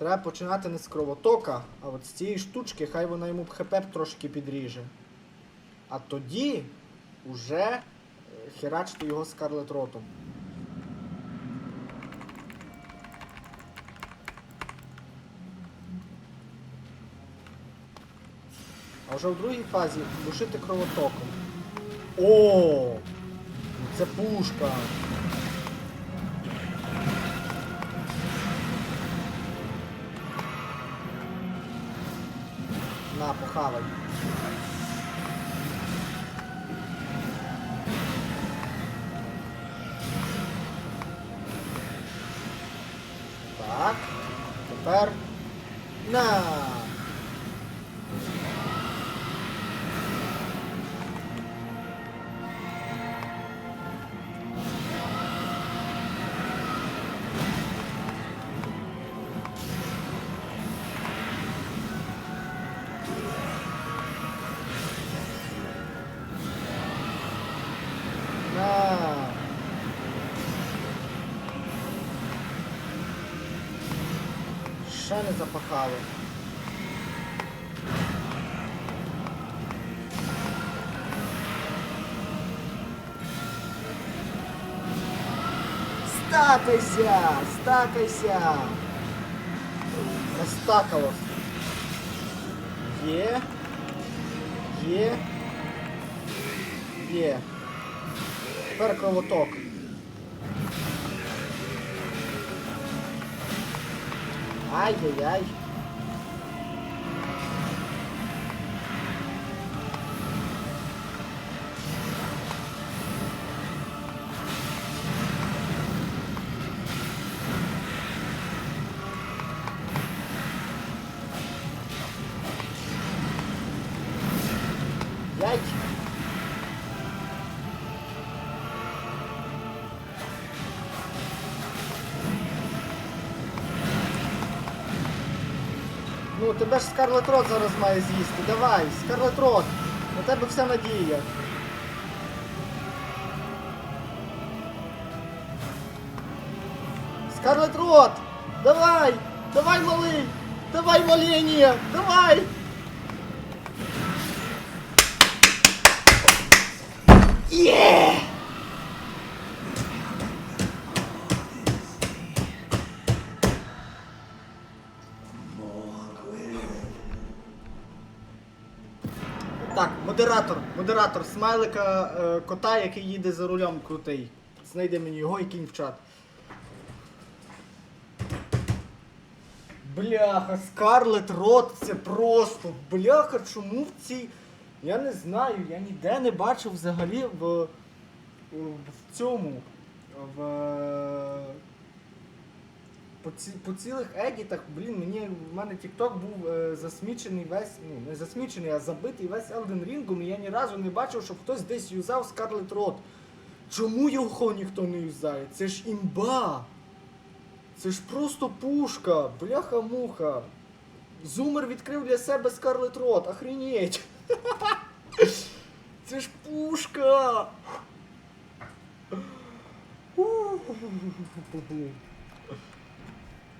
Треба починати не з кровотока, а от з цієї штучки, хай вона йому хп трошки підріже. А тоді уже е, херачити його Скарлет Ротом. А вже в другій фазі душити кровотоком. О! Це пушка! На, похавай. Так. Тепер. На! Ще не запахало. Стакайся! Стакайся! Настакалось. Є. Є. Є. Тепер Ay, ay, Ну, тебе ж Скарлет Рот зараз має з'їсти. Давай, Скарлет Рот. На тебе вся надія. Скарлет Рот! Давай! Давай, малий! Давай, малення! Давай! Є! Так, модератор, модератор, смайлика е, кота, який їде за рулем крутий. Знайди мені його і кинь в чат. Бляха, Скарлет Рот, це просто. Бляха, чому в цій. Я не знаю, я ніде не бачив взагалі в, в цьому. В, е, по, ці, по цілих едітах, блін, мені в мене TikTok був е, засмічений весь, ну не засмічений, а забитий весь Elden Ring, і я ні разу не бачив, щоб хтось десь юзав Scarlet Rot. Чому його ніхто не юзає? Це ж імба! Це ж просто пушка, бляха-муха. Зумер відкрив для себе Scarlet Rot, охренеть! Це ж пушка!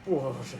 不喝，不睡。